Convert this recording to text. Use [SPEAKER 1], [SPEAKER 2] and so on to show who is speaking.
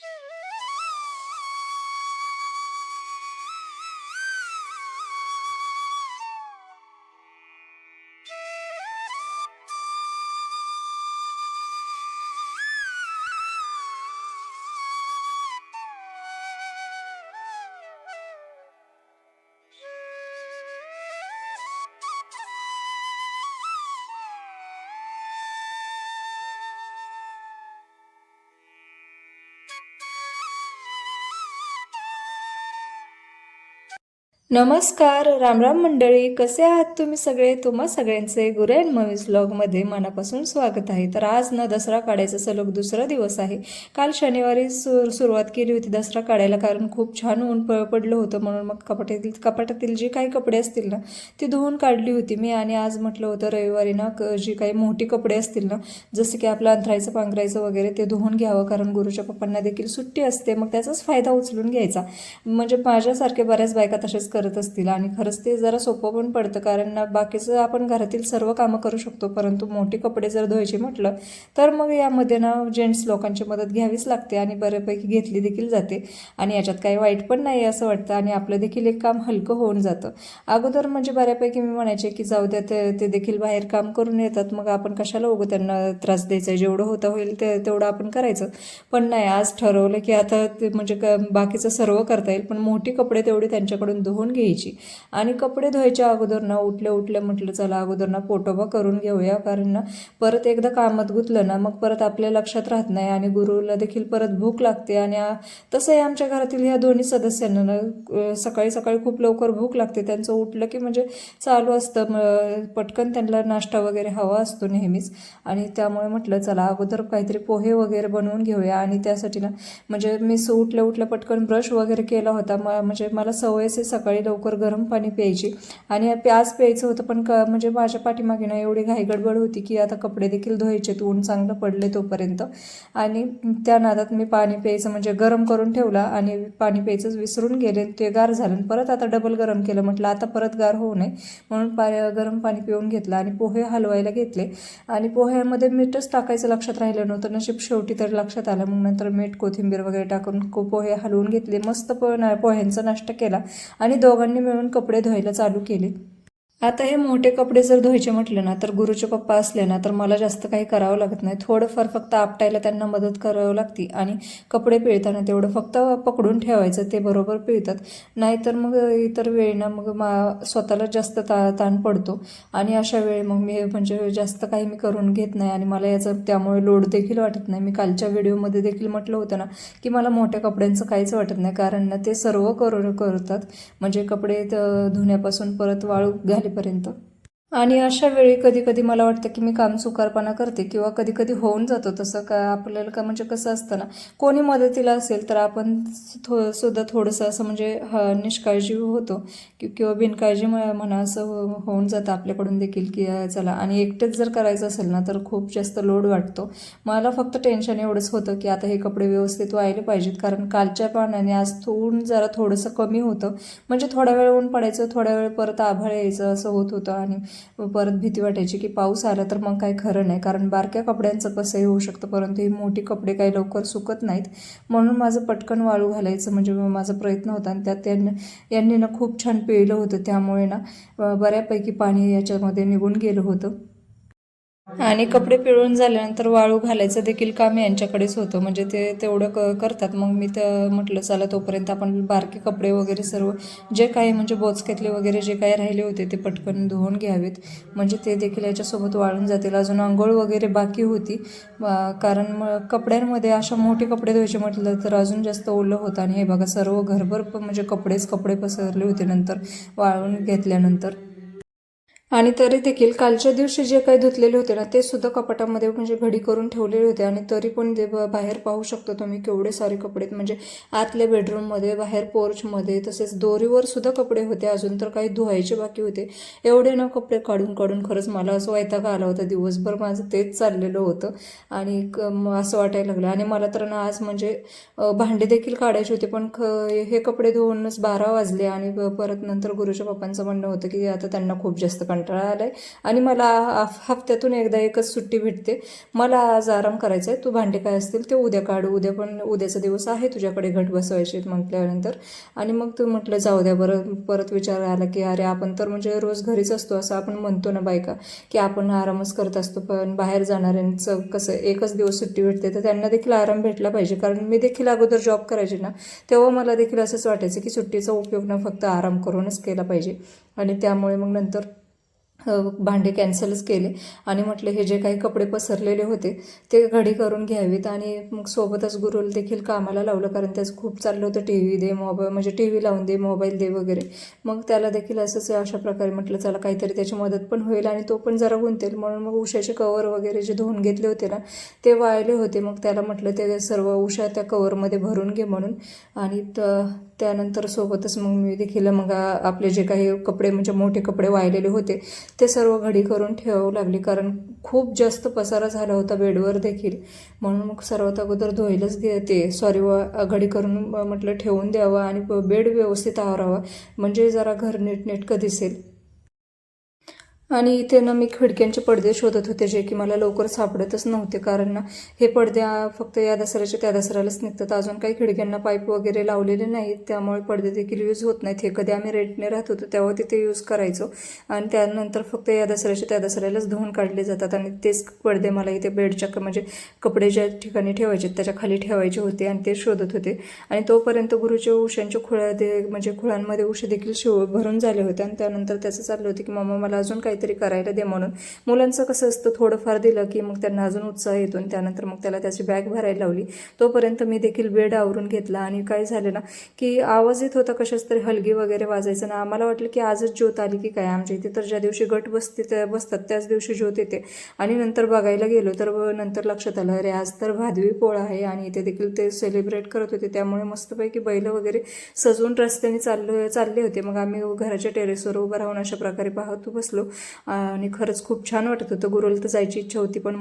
[SPEAKER 1] Yeah. नमस्कार रामराम मंडळी. कसे आहात तुम्ही सगळे? तुम्हा सगळ्यांचे गुरे अँड मवीज व्लॉगमध्ये मनापासून स्वागत आहे. तर आज ना दसरा काढायचा सलग दुसरा दिवस आहे. काल शनिवारी सु सुरुवात केली होती दसरा काढायला कारण खूप छान ऊन प पडलं होतं. म्हणून मग कपाटातील कपाटातील जे काही कपडे असतील ना ती धुवून काढली होती मी. आणि आज म्हटलं होतं रविवारी ना क जी काही मोठी कपडे असतील ना जसं की आपलं अंथरायचं पांघरायचं वगैरे ते धुवून घ्यावं. कारण गुरुच्या पप्पांना देखील सुट्टी असते. मग त्याचाच फायदा उचलून घ्यायचा. म्हणजे माझ्यासारखे बऱ्याच बायका तसेच करत असतील आणि खरंच ते जरा सोपं पण पडतं कारण बाकीचं आपण घरातील सर्व कामं करू शकतो. परंतु मोठे कपडे जर धुवायचे म्हटलं तर मग यामध्ये ना जेंट्स लोकांची मदत घ्यावीच लागते आणि बऱ्यापैकी घेतली देखील जाते. आणि याच्यात काही वाईट पण नाही असं वाटतं आणि आपलं देखील एक काम हलकं होऊन जातं. अगोदर म्हणजे बऱ्यापैकी मी म्हणायचे की जाऊ द्या ते ते देखील बाहेर काम करून येतात. मग आपण कशाला उगं त्यांना त्रास द्यायचा? जेवढं होतं होईल ते तेवढं आपण करायचं. पण नाही आज ठरवलं की आता ते म्हणजे क बाकीचं सर्व करता येईल. पण मोठी कपडे तेवढी त्यांच्याकडून धुवून घ्यायची. आणि कपडे धुवायच्या अगोदर ना उठल्या उठल्या म्हटलं चला अगोदर ना पोटोबा करून घेऊया. कारण ना परत एकदा कामात गुतलं ना मग परत आपल्या लक्षात राहत नाही आणि गुरुला देखील परत भूक लागते. आणि तसंही आमच्या घरातील ह्या दोन्ही सदस्यांना ना सकाळी सकाळी खूप लवकर भूक लागते. त्यांचं उठलं की म्हणजे चालू असतं. मग पटकन त्यांना नाश्ता वगैरे हवा असतो नेहमीच. आणि त्यामुळे म्हटलं चला अगोदर काहीतरी पोहे वगैरे बनवून घेऊया. आणि त्यासाठी ना म्हणजे मी सु उठल्या उठल्या पटकन ब्रश वगैरे केला होता. म म्हणजे मला सवयच आहे सकाळी लवकर गरम पाणी प्यायची. आणि प्याज प्यायचं होतं पण क म्हणजे माझ्या पाठीमागे ना एवढी घाईगडबड होती की आता कपडे देखील धुवायचे ऊन चांगलं पडले तोपर्यंत. आणि त्या नादात मी पाणी प्यायचं म्हणजे गरम करून ठेवला आणि पाणी प्यायचंच विसरून गेले. ते गार झालं आणि परत आता डबल गरम केलं. म्हटलं आता परत गार होऊ नये. म्हणून पा गरम पाणी पिऊन घेतलं आणि पोहे हलवायला घेतले. आणि पोह्यामध्ये मीठच टाकायचं लक्षात राहिलं नव्हतं. नशीब शेवटी तर लक्षात आलं. मग नंतर मीठ कोथिंबीर वगैरे टाकून पोहे हलवून घेतले. मस्त प पोह्यांचा नाश्ता केला. आणि दोघांनी मिळून कपडे धुवायला चालू केले. आता हे मोठे कपडे जर धुवायचे म्हटले ना तर गुरुचे पप्पा असले ना तर मला जास्त काही करावं लागत नाही. थोडंफार फक्त आपटायला त्यांना मदत करावं लागते आणि कपडे पिळताना तेवढं फक्त पकडून ठेवायचं ते बरोबर पिळतात. नाहीतर मग इतर वेळी ना मग मा स्वतःला जास्त ता ताण पडतो आणि अशा वेळी मग मी म्हणजे जास्त काही मी करून घेत नाही आणि मला याचं त्यामुळे लोड देखील वाटत नाही. मी कालच्या व्हिडिओमध्ये देखील म्हटलं होतं ना की मला मोठ्या कपड्यांचं काहीच वाटत नाही. कारण ना ते सर्व करू करतात. म्हणजे कपडे त- धुण्यापासून परत वाळू घाल वाजेपर्यंत आणि अशा वेळी कधी कधी मला वाटतं की मी काम चुकारपणा करते किंवा कधी कधी होऊन जातो तसं का आपल्याला का म्हणजे कसं असतं ना कोणी मदतीला असेल तर आपण थो सुद्धा थोडंसं असं म्हणजे ह निष्काळजी होतो कि किंवा बिनकाळजी म्हणा असं हो- होऊन जातं आपल्याकडून देखील की चला आणि एकटेच जर करायचं असेल ना तर खूप जास्त लोड वाटतो. मला फक्त टेन्शन एवढंच होतं की आता हे कपडे व्यवस्थित व्हायला पाहिजेत कारण कालच्या पाण्याने आज ऊन जरा थोडंसं कमी होतं. म्हणजे थोडा वेळ ऊन पडायचं थोड्या वेळ परत आभाळ यायचं असं होत होतं. आणि परत भीती वाटायची की पाऊस आला तर मग काय खरं नाही. कारण बारक्या कपड्यांचं कसंही होऊ शकतं परंतु ही मोठी कपडे काही लवकर सुकत नाहीत. म्हणून माझं पटकन वाळू घालायचं. म्हणजे माझा प्रयत्न होता आणि त्यात त्यांनी यांनी ना खूप छान पिळलं होतं. त्यामुळे ना बऱ्यापैकी पाणी याच्यामध्ये निघून गेलं होतं. आणि कपडे पिळून झाल्यानंतर वाळू घालायचं देखील काम यांच्याकडेच होतं. म्हणजे ते तेवढं क करतात. मग मी तर म्हटलं चला तोपर्यंत आपण बारके कपडे वगैरे सर्व जे काही म्हणजे बोचकेतले वगैरे जे काही राहिले होते ते पटकन धुवून घ्यावेत. म्हणजे ते देखील याच्यासोबत वाळून जातील. अजून आंघोळ वगैरे बाकी होती. कारण मग कपड्यांमध्ये अशा मोठे कपडे धुवायचे म्हटलं तर अजून जास्त ओलं होतं. आणि हे बघा सर्व घरभर प- म्हणजे कपडेच कपडे पसरले होते नंतर वाळून घेतल्यानंतर. आणि तरी देखील कालच्या दिवशी जे काही धुतलेले होते ना ते सुद्धा कपाटामध्ये म्हणजे घडी करून ठेवलेले होते आणि तरी पण ते बाहेर पाहू शकतो तुम्ही केवढे सारे कपडे आहेत. म्हणजे आतल्या बेडरूममध्ये बाहेर पोर्चमध्ये तसेच दोरीवर सुद्धा कपडे होते. अजून तर काही धुवायचे बाकी होते. एवढे ना कपडे काढून काढून खरंच मला असं वैताग आला होता. दिवसभर माझं तेच चाललेलं होतं. आणि क- असं वाटायला लागलं. आणि मला तर ना आज म्हणजे भांडे देखील काढायचे होते. पण ख हे कपडे धुवूनच बारा वाजले आणि परत नंतर गुरुच्या पप्पांचं म्हणणं होतं की आता त्यांना खूप जास्त कंटाळा आला आलाय. आणि मला हफ्त्यातून एकदा एकच सुट्टी भेटते. मला आज आराम करायचा आहे तू भांडे काय असतील ते उद्या काढू. उद्या पण उद्याचा दिवस आहे. तुझ्याकडे घट बसवायचे म्हटल्यानंतर. आणि मग तू म्हटलं जाऊ द्या बरं परत विचार आला की अरे आपण तर म्हणजे रोज घरीच असतो. असं आपण म्हणतो ना बायका की आपण आरामच करत असतो. पण बाहेर जाणाऱ्यांचं कसं एकच दिवस सुट्टी भेटते. तर त्यांना देखील आराम भेटला पाहिजे. कारण मी देखील अगोदर जॉब करायचे ना तेव्हा मला देखील असंच वाटायचं की सुट्टीचा उपयोग ना फक्त आराम करूनच केला पाहिजे. आणि त्यामुळे मग नंतर भांडे कॅन्सलच केले. आणि म्हटलं हे जे काही कपडे पसरलेले होते ते घडी करून घ्यावीत आणि मग सोबतच गुरुला देखील कामाला लावलं कारण त्याचं खूप चाललं होतं टी व्ही दे मोबाईल म्हणजे टी व्ही लावून दे मोबाईल दे वगैरे. मग त्याला देखील असंच अशा प्रकारे म्हटलं चला काहीतरी त्याची मदत पण होईल आणि तो पण जरा गुंतेल. म्हणून मग उशाचे कवर वगैरे जे धुवून घेतले होते ना ते वाळले होते. मग त्याला म्हटलं ते सर्व उषा त्या कवरमध्ये भरून घे म्हणून. आणि त- त्यानंतर सोबतच मग मी देखील मग आपले जे काही कपडे म्हणजे मोठे कपडे वाळलेले होते ते सर्व घडी करून ठेवावं लागली. कारण खूप जास्त पसारा झाला होता बेडवर देखील. म्हणून मग सर्वात अगोदर धुवायलाच घेते सॉरी व घडी करून म्हटलं ठेवून द्यावं आणि बेड व्यवस्थित आवरावा. म्हणजे जरा घर नीटनेटकं दिसेल. आणि इथे ना मी खिडक्यांचे पडदे शोधत होते जे की मला लवकर सापडतच नव्हते. कारण ना हे पडदे फक्त या दसऱ्याच्या त्या दसऱ्यालाच निघतात. अजून काही खिडक्यांना पाईप वगैरे लावलेले नाहीत. त्यामुळे पडदे देखील यूज होत नाहीत. हे कधी आम्ही रेंटने राहत होतो तेव्हा तिथे यूज करायचो. आणि त्यानंतर फक्त या दसऱ्याच्या त्या दसऱ्यालाच धुवून काढले जातात. आणि तेच पडदे मला इथे बेडच्या म्हणजे कपडे ज्या ठिकाणी ठेवायचे त्याच्याखाली ठेवायचे होते आणि ते शोधत होते. आणि तोपर्यंत गुरुच्या उशांच्या खुळ्या दे म्हणजे खुळांमध्ये उशे देखील शिव भरून झाले होते. आणि त्यानंतर त्याचं चाललं होतं की मम्मा मला अजून काही काहीतरी करायला दे म्हणून. मुलांचं कसं असतं थोडंफार दिलं की मग त्यांना अजून उत्साह येतो आणि त्यानंतर मग त्याला त्याची बॅग भरायला लावली. तोपर्यंत मी देखील बेड आवरून घेतला आणि काय झालं ना की आवाज येत होता कशाच तरी हलगी वगैरे वाजायचं ना आम्हाला वाटलं की आजच ज्योत आली की काय आमच्या इथे तर ज्या दिवशी गट बसते त्या बसतात त्याच दिवशी ज्योत येते. आणि नंतर बघायला गेलो तर नंतर लक्षात आलं अरे आज तर भादवी पोळा आहे आणि इथे देखील ते सेलिब्रेट करत होते. त्यामुळे मस्तपैकी बैल वगैरे सजवून रस्त्याने चाललो चालले होते. मग आम्ही घराच्या टेरेसवर उभं राहून अशा प्रकारे पाहत बसलो. आणि खरंच खूप छान वाटत होतं. गुरुला तर जायची इच्छा होती पण